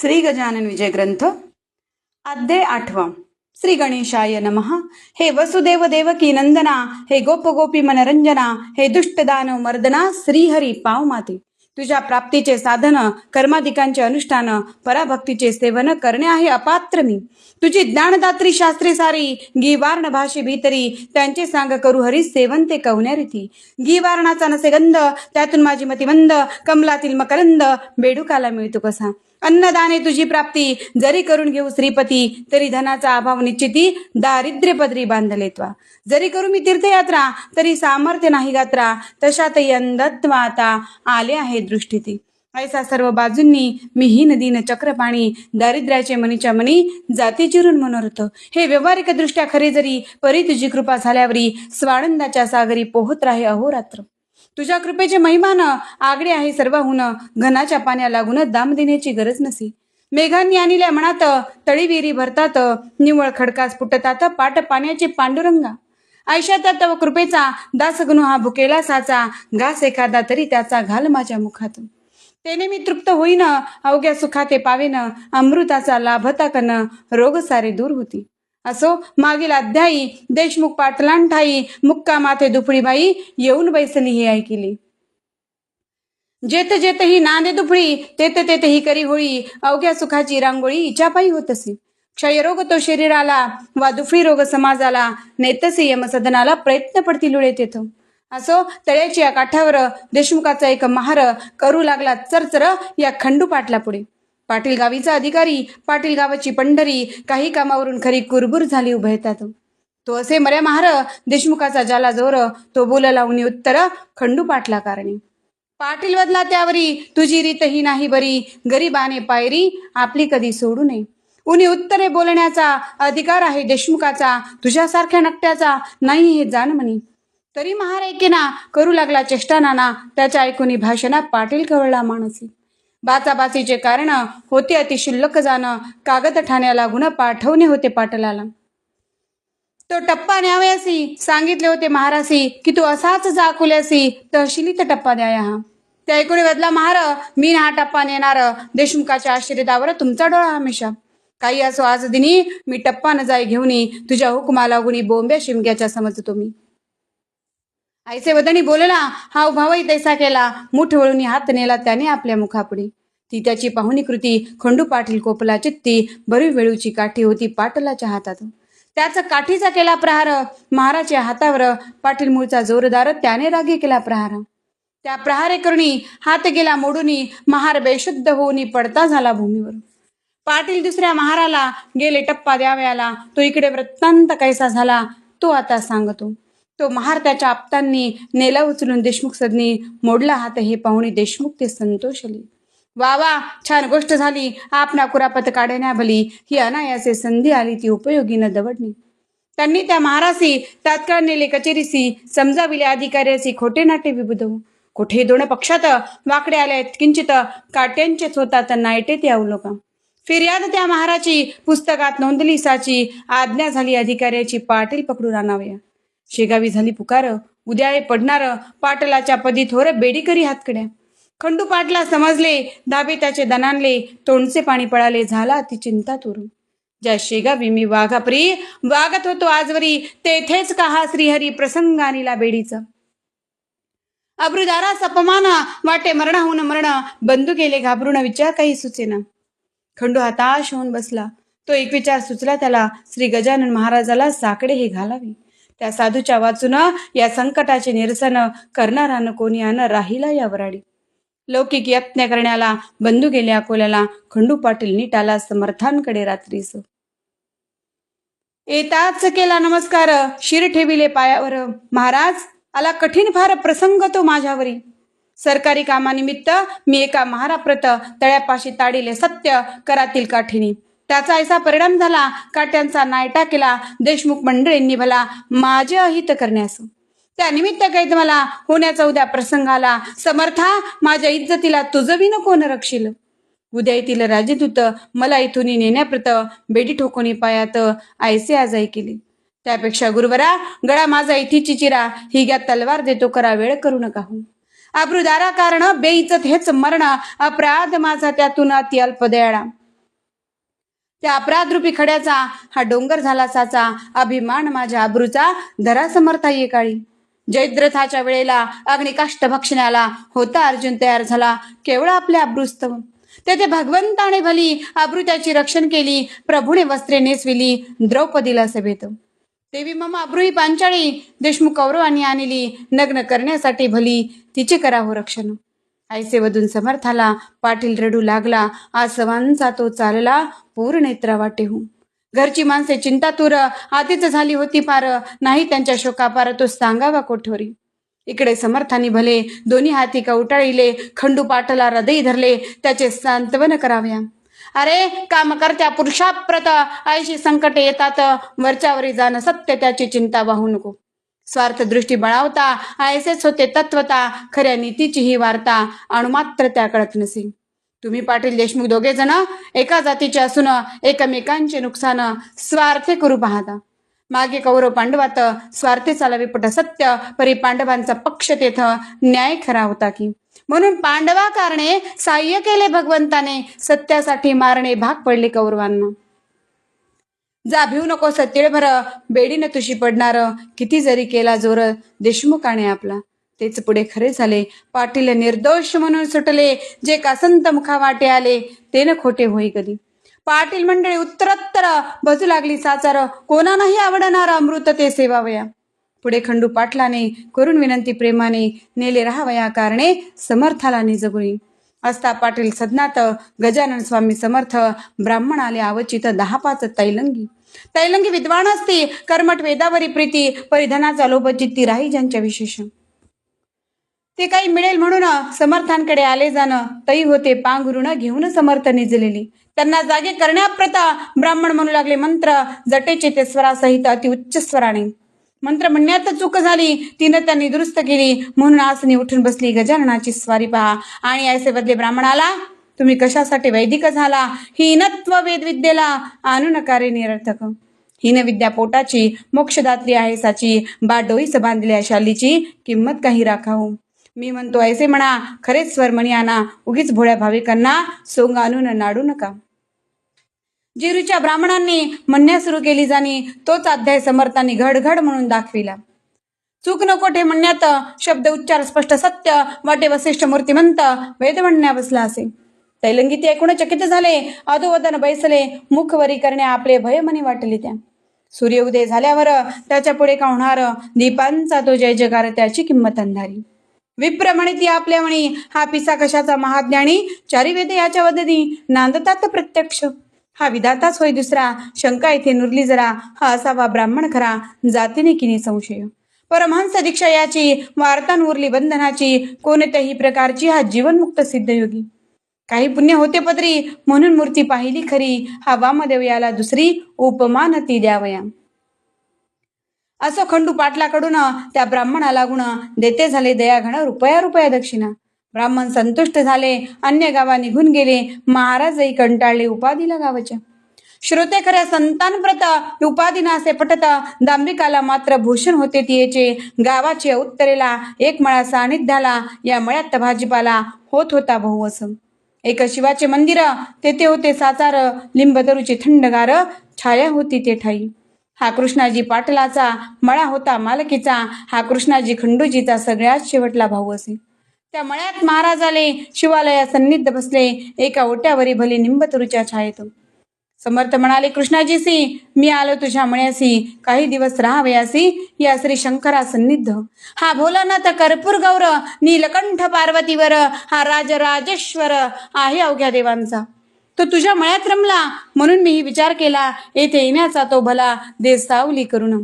श्री गजानन विजय ग्रंथ आद्य आठवा श्री गणेशाय नमः हे वसुदेव देवकी नंदना हे गोप गोपी मनरंजना हे दुष्ट दानव मर्दना श्रीहरी पाव माते तुझ्या प्राप्तीचे साधन कर्माधिकांचे अनुष्ठान पराभक्तीचे सेवन करणे आहे अपात्र मी तुझी ज्ञानदात्री शास्त्रे सारी गीवार्ण भाषे भीतरी त्यांचे सांग करू हरी सेवन ते कवण्यारीती गिवारणाचा नसे गंध त्यातून माझी मतिमंद कमलातील मकरंद बेडुकाला मिळतो कसा अन्नदाने तुझी प्राप्ती. जरी करून घेऊ श्रीपती तरी धनाचा अभाव निश्चिती दारिद्र्य पदरी बांधले त्वा. जरी करू मी तीर्थयात्रा तरी सामर्थ्य नाही गात्रा. तशात यंदत्व आता आले आहे दृष्टीती. ऐसा सर्व बाजूंनी मी ही नदीन चक्रपाणी दारिद्र्याचे मनीच्या मनी जाती चिरून मनोरथ. हे व्यवहारिक दृष्ट्या खरे जरी परी तुझी कृपा झाल्यावरी स्वानंदाच्या सागरी पोहत राहे अहोरात्र. तुझ्या कृपेचे महिमान आगडे आहे सर्वहून. घनाच्या पाण्या लागून दाम देण्याची गरज नसे. मेघांनी आणल्या मनात तळीविरी भरतात निवळ खडकास फुटतात पाट पाण्याचे पांडुरंगा. आयुष्याचा तव कृपेचा दासगणू हा भुकेला साचा घास एखादा तरी त्याचा घाल माझ्या मुखात. तेने मी तृप्त होईन अवघ्या सुखाते पावेन अमृताचा लाभता कन रोग सारे दूर होती. असो मागील अध्यायी देशमुख पाटलांठाई मुक्का माथे दुफळीबाई येऊन बैसली हे ऐकिली. जेत जेत ही नांदे दुफळी तेत तेत ही करी होळी अवघ्या सुखाची रांगोळी इचापाई होत असे क्षयरोग तो शरीराला वा दुफळी रोग समाजाला नेतसे यमसदनाला प्रयत्न पडतील लुळे तेथ असो तळ्याच्या काठावर देशमुखाचा एक महार करू लागला चरचर या खंडू पाटला पुढे पाटील गावीचा अधिकारी पाटील गावाची पंढरी काही कामावरून खरी कुरबुर झाली उभयतात तो असे मर्या महार देशमुखाचा जाला जोर तो बोल लावणी उत्तर खंडू पाटला कारणे. पाटील बदला त्यावरी तुझी रीत ही नाही बरी गरीबाने पायरी आपली कधी सोडू नये. उनी उत्तरे बोलण्याचा अधिकार आहे देशमुखाचा तुझ्यासारख्या नकट्याचा नाही हे जाण म्हणी तरी महार ऐकेना करू लागला चेष्टा नाना त्याच्या ऐकून भाषणात पाटील कवळला माणसी. बाचाबाचीचे कारण होते अतिशुल्लक जाणं. कागद ठाण्याला गुन्हा पाठवणे होते पाटलाला. तो टप्पा न्यावयासी. सांगितले होते महारासी की तू असाच जाकुल्यासी. तहशिलीत टप्पा द्याया. हा त्या ऐकून बदला महार मी हा टप्पा नेणार. देशमुखाच्या आश्रयदावर तुमचा डोळा हमेशा. काही असो आज दिनी मी टप्पा न जाय घेऊनी. तुझ्या हुकमाला गुणी बोंब्या शिमग्याच्या समजतो मी ऐसे बोलला हावभावही तैसा केला. मुठ वळून हात नेला त्याने आपल्या मुखापुढे. ती त्याची पाहुणी कृती खंडू पाटील कोपला चित्ती बरी वेळूची काठी होती पाटलाच्या हातात. त्याचा काठीचा केला प्रहार महाराच्या हातावर पाटील मूळचा जोरदार त्याने रागे केला प्रहार. त्या प्रहारे करुणी हात गेला मोडूनी महार बेशुद्ध होऊनी पडता झाला भूमीवर. पाटील दुसऱ्या महाराला गेले टप्पा द्याव्याला तो इकडे वृत्तांत कैसा झाला तो आता सांगतो. तो महार त्याच्या आपतांनी नेला उचलून देशमुख सदनी मोडला हात हे पाहुणी देशमुख ते संतोषली वा वा छान गोष्ट झाली. आपणा कुरापत काढण्या भली. ही अनायासे संधी आली ती उपयोगी न दवडणी. त्यांनी त्या महारासी तात्काळ नेले कचेरीसी समजाविले अधिकाऱ्यासी खोटे नाटे विबुधव. कुठे दोन पक्षात वाकडे आले किंचित काट्यांचेच होतात नायटे ते अवलोका. फिर्याद त्या महाराची पुस्तकात नोंदली साची आज्ञा झाली अधिकाऱ्याची पाटील पकडून आणावया. शेगावी झाली पुकार उद्या पडणार पाटलाच्या पदी थोर बेडीकरी हातकड्या. खंडू पाटला समजले दाबे त्याचे दणानले तोंडचे पाणी पळाले झाला ती चिंता तुरू ज्या शेगावी मी वाघापरी वागत होतो आजवरी तेथेच का हा श्रीहरी प्रसंग आणला बेडीचा. अब्रुदारास अपमाना वाटे मरण होऊन मरण बंधू गेले घाबरून विचार काही सुचेना. खंडू हताश होऊन बसला. तो एक विचार सुचला त्याला श्री गजानन महाराजाला साकडे हे घालावे. त्या साधूच्या वाचून या संकटाचे निरसन करणारानं कोणी आण राहिला या वराडी. लौकिक यत्न करण्याला बंधू गेले अकोल्याला खंडू पाटील नीट आला समर्थांकडे रात्रीस येताच केला नमस्कार शिर ठेविले पायावर. महाराज आला कठीण फार प्रसंग तो माझ्यावरी. सरकारी कामानिमित्त मी एका महाराप्रत तळ्यापाशी ताडिले सत्य करातील काठीने त्याचा ऐसा परिणाम झाला का त्यांचा नायटा केला. देशमुख मंडळींनी भला माझे अहित करण्यास त्यानिमित्त कैद मला होण्याचा उद्या प्रसंग आला. समर्था माझ्या इज्जतीला तुझं विन कोण रक्षील. उद्या येथील राजदूत मला इथून नेण्याप्रत बेडी ठोकोनी पायात आयसे आजाई केली. त्यापेक्षा गुरुवरा गळा माझा इथीची चिरा. ही घ्या तलवार देतो करा वेळ करू नका हो. अब्रुदारा कारण बेइज्जत हेच मरण. अपराध माझा त्यातून अति अल्प दयाळा. त्या अपराधरूपी खड्याचा हा डोंगर झाला साचा अभिमान माझ्या अब्रूचा धरा समर्था ये काळी. जयद्रथाच्या वेळेला अग्निकाष्ट भक्षण्याला होता अर्जुन तयार झाला केवळ आपल्या अब्रुस्तव तेथे भगवंताने भली अब्रुत्याची रक्षण केली प्रभूने वस्त्रे नेसविली द्रौपदीला सभेत. देवी मम अब्रुही पांचाळी देशमुख कौरवांनी आणली नग्न करण्यासाठी भली तिचे करावं रक्षण. ऐसेवधून समर्थाला पाटील रडू लागला. आसवांचा तो चालला पूर नेत्रा वाटेहू घरची माणसे चिंतातूर आधीच झाली होती पार. नाही त्यांच्या शोकापार तो सांगावा कोठोरी. इकडे समर्थानी भले दोन्ही हाती कवटाळीले खंडू पाटला हृदय धरले त्याचे सांत्वन कराव्या. अरे काम करत्या पुरुषाप्रत ऐशी संकटे येतात वरच्यावरी जाणं सत्य त्याची चिंता वाहू नको. स्वार्थ दृष्टी बळावता ऐसेच होते तत्वता खऱ्या नीतीची ही वार्ता अणुमात्र त्या कळत नसे. तुम्ही पाटील देशमुख दोघे जण एका जातीचे असून एकमेकांचे नुकसान स्वार्थे करू पाहता. मागे कौरव पांडवात स्वार्थी चालावे पट सत्य परी पांडवांचा पक्ष तेथ न्याय खरा होता की. म्हणून पांडवा कारणे साह्य केले भगवंताने सत्यासाठी मारणे भाग पडले कौरवांना. जा भिऊ नको सत्तीळभर बेडीनं तुशी पडणार. किती जरी केला जोर. देशमुखाने आपला. तेच पुढे खरे झाले. पाटील निर्दोष म्हणून सुटले. जे कासंत मुखा वाटे आले ते न खोटे होई कधी. पाटील मंडळी उत्तरोत्तर. बजू लागली साचार. कोणालाही आवडणार अमृत ते सेवावया. पुढे खंडू पाटलाने करून विनंती प्रेमाने नेले राहावया कारणे समर्थाला निजगुणी असता पाटील सदनात गजानन स्वामी समर्थ ब्राह्मण आले आवचित दहा पाच तैलंगी. तैलंगी विद्वान असती कर्मठ वेदावरी प्रीती परिधानाचा लोभ चित्ती राही ज्यांच्या विशेष ते काही मिळेल म्हणून समर्थांकडे आले जाणं तई होते पांग ऋण घेऊन समर्थ निजलेली. त्यांना जागे करण्याप्रता ब्राह्मण म्हणू लागले मंत्र जटेचे ते स्वरासहित अति उच्च स्वराने. मंत्र म्हणण्यात चूक झाली. तिनं त्यांनी दुरुस्त केली. म्हणून आसनी उठून बसली. गजाननाची स्वारी पहा. आणि ऐसे बदले ब्राह्मणाला तुम्ही कशासाठी वैदिक झाला? हीनत्व वेद विद्येला आणू नकारे निरर्थक. हीन विद्या पोटाची मोक्षदात्री आहे साची बा डोईस आहे शालीची किंमत काही राखाऊ मी म्हणतो ऐसे म्हणा खरेच स्वर म्हणी आणा उगीच भोळ्या भाविकांना सोंग आणून नाडू नका. जिरूच्या ब्राह्मणांनी म्हणण्यास सुरू केली जाणी तोच अध्याय समर्थांनी घडघड म्हणून दाखविला. चूक नको ठे म्हणण्यात शब्द उच्चार स्पष्ट सत्य वाटे वसिष्ठ मूर्तिमंत वेद म्हणण्या बसला असे. तैलंगी ते ऐकून चकित झाले अधोवदन बैसले मुखवरी करणे आपले भय मनी वाटले त्या. सूर्य उदय झाल्यावर त्याच्या पुढे का होणार? दीपांचा तो जय जगार त्याची किंमत अंधारी. विप्र म्हणे ती आपल्या म्हणी हा पिसा कशाचा महाज्ञानी? चारी वेद याच्या वदनी नांदतात प्रत्यक्ष. हा विधाताच होय दुसरा. शंका इथे नुरली जरा. हा असावा ब्राह्मण खरा. जातीने किनी संशय. परमहंस दीक्षा याची वार्तान बंधनाची कोणत्याही प्रकारची हा जीवनमुक्त सिद्धयोगी. काही पुण्य होते पदरी म्हणून मूर्ती पाहिली खरी. हा वामदेव याला दुसरी उपमान ती द्यावया. असं खंडू पाटलाकडून त्या ब्राह्मणाला गुण. देते झाले दयाघण रुपया रुपया दक्षिणा. ब्राह्मण संतुष्ट झाले अन्य गावा निघून गेले. महाराजही कंटाळले उपाधीला गावाच्या. श्रोते खऱ्या संतान उपाधीना असे पटत. दांबिकाला मात्र भूषण होते तियेचे. गावाचे उत्तरेला एक मळा सानिध्याला या मळ्यात भाजीपाला होत होता भाऊ असं एक शिवाचे मंदिर तेथे होते साचार लिंबदरूची थंडगार छाया होती ते ठाई. हा कृष्णाजी पाटलाचा मळा होता मालकीचा. हा कृष्णाजी खंडूजीचा सगळ्यात शेवटला भाऊ असे. त्या मळ्यात महाराज आले शिवालया सन्निध बसले. एका ओट्यावरी भली निंबतरूच्या छायेत. समर्थ म्हणाले कृष्णाजीसी मी आलो तुझ्या मळ्यासी. काही दिवस राहावयासी. या श्री शंकरा सन्निध हा भोलानाथ कर्पूर गौर नीलकंठ पार्वतीवर. हा राजराजेश्वर आहे अवघ्या देवांचा. तो तुझ्या मळ्यात रमला. म्हणून मी विचार केला. येथे येण्याचा तो भला दे सावली करून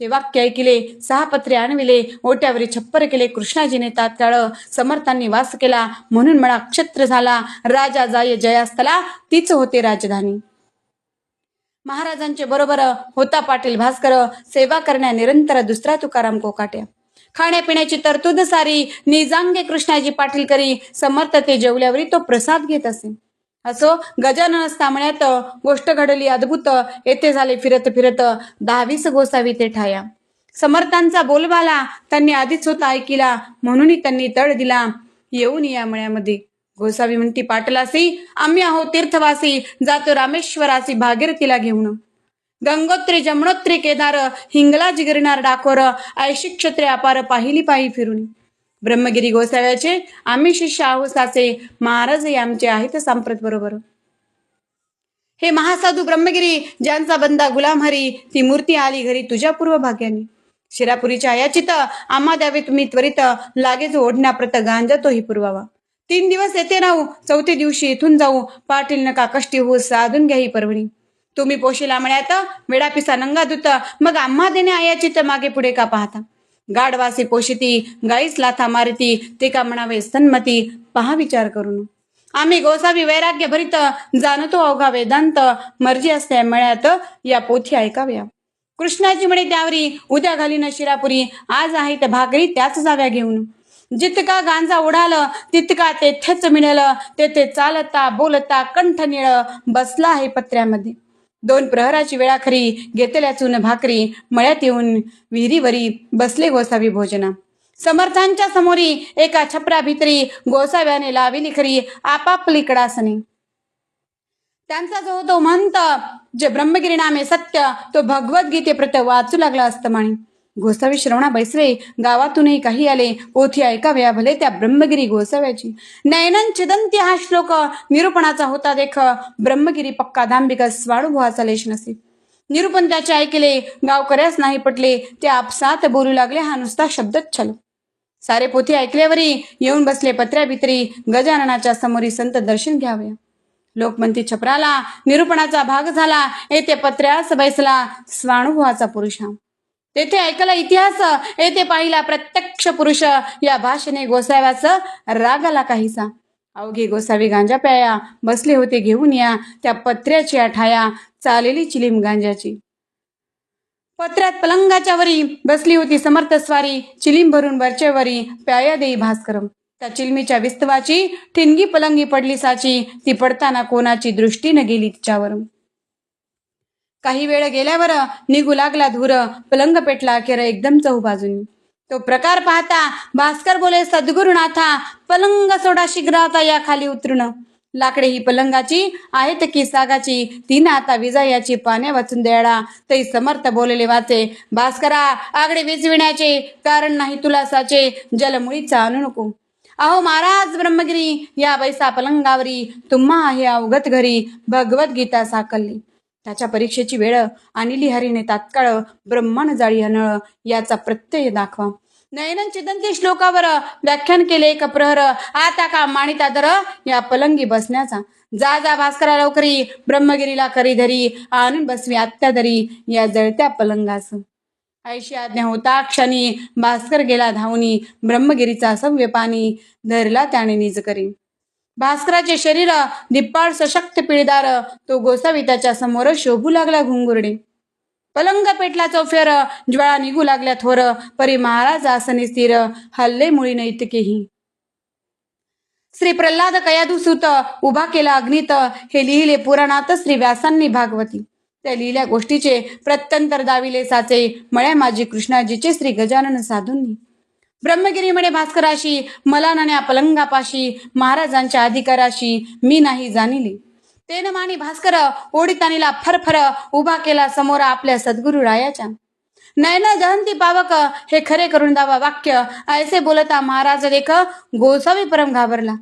ते वाक्य ऐकिले सहा पत्रे आणविले ओट्यावरी छप्पर केले कृष्णाजीने तात्काळ समर्थांनी वास केला. म्हणून मला क्षत्र झाला. राजा जाय जयास्तला तीच होते राजधानी. महाराजांचे बरोबर होता पाटील भास्कर सेवा करण्या निरंतर दुसरा तुकाराम कोकाट्या. खाण्यापिण्याची तरतूद सारी निजांगे कृष्णाजी पाटील करी समर्थ ते जेवल्यावरी तो प्रसाद घेत असे. असो गजानन तांबण्यात गोष्ट घडली अद्भुत येथे झाले फिरत फिरत दहावीस गोसावी ते ठाया. समर्थांचा बोलबाला त्यांनी आधीच होता ऐकिला म्हणूनही त्यांनी तळ दिला. येऊन या मळ्यामध्ये. गोसावी म्हणती पाटलासी आम्ही आहो तीर्थवासी जातो रामेश्वरासी भागीरथीला घेऊन. गंगोत्री जमणोत्री केदार हिंगला जिगरणार डाकोर ऐशी क्षत्रे अपार पाहिली पायी फिरून. ब्रह्मगिरी गोसाव्याचे आम्ही शिष्य आहोत साचे महाराजही आमचे आहेत सांप्रत बरोबर. हे महासाधू ब्रह्मगिरी ज्यांचा बंदा गुलाम हरी ती मूर्ती आली घरी तुझ्या पूर्व भाग्याने शिरापुरीच्या याचित आम्हा द्यावे तुम्ही त्वरित लागेच ओढण्याप्रत गांजा तोही पुरवावा. तीन दिवस येते राहू चौथे दिवशी इथून जाऊ पाटील नका कष्टी होऊ साधून घ्या ही परवणी तुम्ही पोशीला म्हण्यात वेडापिसा नंगा दुत मग आम्हा देणे आयाचित मागे पुढे का पाहता? गाडवासी पोशिती गाईस लाथा मारिती ते का म्हणावे सन्मती पहा विचार करून आम्ही गोसावी वैराग्य भरित जाणतो अवघा वेदांत मर्जी असल्या मळ्यात या पोथी ऐकाव्या कृष्णाची म्हणे त्यावरी उद्या घालीन शिरापुरी आज आहे तर भाकरी त्याच जाव्या घेऊन जितका गांजा उडाल तितका तेथेच मिळेल तेथे चालता बोलता कंठ निळ बसला आहे पत्र्यामध्ये दोन प्रहराची वेळा खरी घेतल्या चून भाकरी मळ्यात येऊन विहिरीवरी बसले गोसावी भोजना. समर्थांच्या समोरी एका छपरा भितरी गोसाव्याने लाविली खरी आपापली कडासनी त्यांचा जो तो म्हणत जे ब्रह्मगिरी नामे सत्य तो भगवद्गीते प्रत वाचू लागला असतमाणी गोसावी श्रवणा बैसले गावातूनही काही आले. पोथी ऐकाव्या भले त्या ब्रह्मगिरी गोसाव्याची. नयनन चिदंती हा श्लोक निरूपणाचा होता देख ब्रह्मगिरी पक्का दांबिक स्वानुभवाचा लेश नसे निरूपण त्याचे ऐकले गावकऱ्यास नाही पटले. ते आपसात बोलू लागले हा नुसता शब्दच छल. सारे पोथी ऐकल्यावरी येऊन बसले पत्र्या भित्री गजाननाच्या समोरी संत दर्शन घ्यावे. लोकमंती छपराला निरूपणाचा भाग झाला. येथे पत्र्यास बैसला स्वानुभवाचा पुरुष हा. तेथे ऐकला इतिहास येथे पाहिला प्रत्यक्ष पुरुष. या भाषेने गोसाव्याच रागाला काहीसा. अवघे गोसावी गांजा प्याया बसले होते घेऊन या त्या पत्र्याची आठाया चालेली चिलीम गांजाची. पत्र्यात पलंगाच्या वरी बसली होती समर्थ स्वारी चिलीम भरून वरच्या वरी प्याया देई भास्करम. त्या चिलमीच्या विस्तवाची ठिणगी पलंगी पडली साची ती पडताना कोणाची दृष्टी न गेली तिच्यावरून. काही वेळ गेल्यावर निघू लागला धुर. पलंग पेटला केर एकदम चहू बाजूनी तो प्रकार पाहता भास्कर बोले सद्गुरुनाथा पलंग सोडा शीघ्र या खाली उतरून. लाकडे ही पलंगाची आहेत की सागाची? तीन आता विजयाची पाण्या वाचून द्याडा तै समर्थ बोलले वाचे भास्करा आगडे विजविण्याचे कारण नाही तुला साचे. जलमुळीचा आणू नको. अहो महाराज ब्रह्मगिरी या बैसा पलंगावरी. तुम्हा आहे अवगत घरी. भगवद्गीता साकलली. त्याच्या परीक्षेची वेळ आणि लिहारीने तात्काळ ब्रह्मांड जाळी हनळ याचा प्रत्यय दाखवा. नयनन चिदंती श्लोकावर व्याख्यान केले एक प्रहर. आता का माणिता दर या पलंगी बसण्याचा. जा जा भास्करा लवकरी. ब्रह्मगिरीला करी धरी. आणून बसवी आत्या धरी या जळत्या पलंगास. ऐशी आज्ञा होता क्षणी. भास्कर गेला धावनी. ब्रह्मगिरीचा सव्य पाणी. धरला त्याने निज करी. भास्कराचे शरीर दिप्पाळ सशक्त पिळदार तो गोसाविताच्या समोर शोभू लागला घुंगुरडे. पलंग पेटला चौफेर ज्वाळा निघू लागल्या थोर परी महाराज आसनी स्थिर हल्ले मुळी नैतिकेही श्री प्रल्हाद कयादुसूत उभा केला अग्नित हे लिहिले पुराणात श्री व्यासांनी भागवती. त्या लिहिल्या गोष्टीचे प्रत्यंतर दाविले साचे मळ्या माझी कृष्णाजीचे श्री गजानन साधूंनी. ब्रह्मगिरी म्हणे भास्कराशी मलानाने अपलंगापाशी पलंगापाशी महाराजांच्या अधिकाराशी मी नाही जाणिली. तेन मानी भास्कर ओढितानीला फरफर उभा केला समोर आपल्या सद्गुरु रायाच्या नयन जहंती पावक हे खरे करून दावा वाक्य ऐसे बोलता महाराज देख गोसावी परम घाबरला.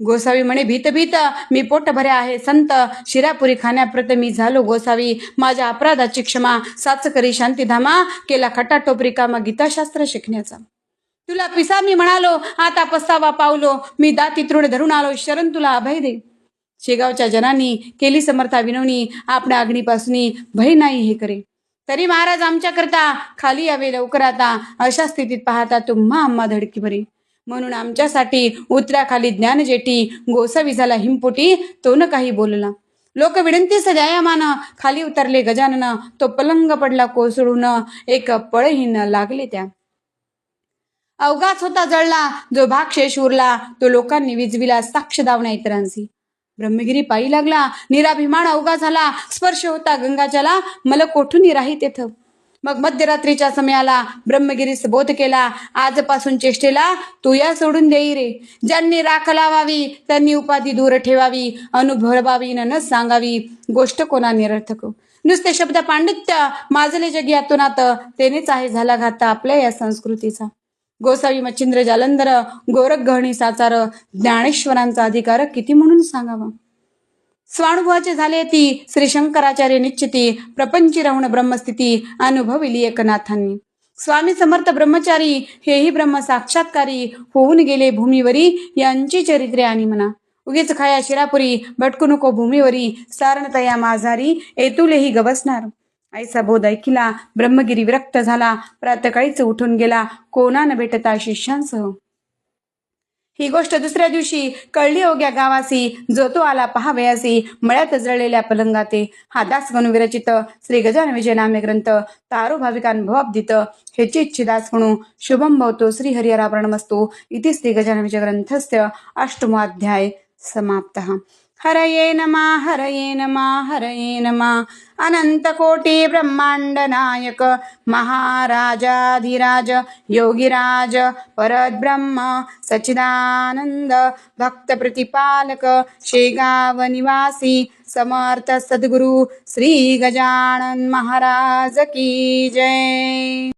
गोसावी म्हणे भीत भीत मी पोट भरे आहे संत शिरापुरी खाण्याप्रत मी झालो गोसावी. माझ्या अपराधाची क्षमा साचकरी शांतीधामा केला खटा टोपरी कामा गीताशास्त्र शिकण्याचा. तुला पिसा मी म्हणालो आता पस्तावा पावलो. मी दाती तृण धरून आलो शरण तुला अभय दे. शेगावच्या जनांनी केली समर्था विनवणी आपल्या अग्नीपासून भय नाही हे करे. तरी महाराज आमच्याकरता खाली यावे लवकर आता. अशा स्थितीत पाहता तुम्हा आम्हा धडकी भरी. म्हणून आमच्यासाठी उतराखाली ज्ञानजेटी गोसावी झाला हिमपोटी तो न काही बोलला. लोक विनंती दयामान खाली उतरले गजानन. तो पलंग पडला कोसळून एक पळही न लागले त्या. अवघाच होता जळला. जो भाग शेष उरला तो लोकांनी विजविला. साक्ष दावण्या इतरांशी. ब्रह्मगिरी पायी लागला. निराभिमान अवघा झाला. स्पर्श होता गंगाजला. मल कोठून राही तेथ? मग मध्यरात्रीच्या समयाला ब्रह्मगिरीस बोध केला. आजपासून चेष्टेला तू या सोडून देई रे. ज्यांनी राख लावावी त्यांनी उपाधी दूर ठेवावी. अनुभवावी न सांगावी. गोष्ट कोणा निरर्थक? नुसते शब्द पांडित्य. माजले जगी यातूनात तेनेच आहे झाला घाता आपल्या या संस्कृतीचा. गोसावी मच्छिंद्र जालंधर गोरख गहणी साचार ज्ञानेश्वरांचा अधिकार किती म्हणून सांगावा? स्वानुभवाचे झाले ती श्री शंकराचार्य निश्चिती प्रपंची राहून ब्रह्मस्थिती अनुभविली एकनाथांनी स्वामी समर्थ ब्रह्मचारी हेही ब्रह्म साक्षात्कारी होऊन गेले भूमीवरी यांची चरित्रे आणि म्हणा उगीच खाया शिरापुरी भटकू नको भूमीवरी सारणतया माझारी एतुलेही गवसणार. ऐसा बोध ऐकिला ब्रह्मगिरी विरक्त झाला प्रातकाळीच उठून गेला कोणा न भेटता शिष्यांसह? ही गोष्ट दुसऱ्या दिवशी कळली हो ओग्या गावासी जो तो आला पहावयासी मळ्यात जळलेल्या पलंगाते. हा दास म्हणून विरचित श्री गजान विजय नामे ग्रंथ तारो भाविकांभवाब्दित हेची इच्छिदास म्हणू शुभम भवतो श्री हरिहरावरणमस्तु इति श्री गजान विजय ग्रंथस्य अष्टमोध्याय समाप्त. हरये नमा हरये नमा हरये नमा। अनंतकोटी ब्रह्मांड नायक महाराजाधिराज योगिराज परब्रह्म सचिदानंद भक्त प्रतिपालक शेगाव निवासी समर्थ सद्गुरु श्री गजानन महाराज की जय।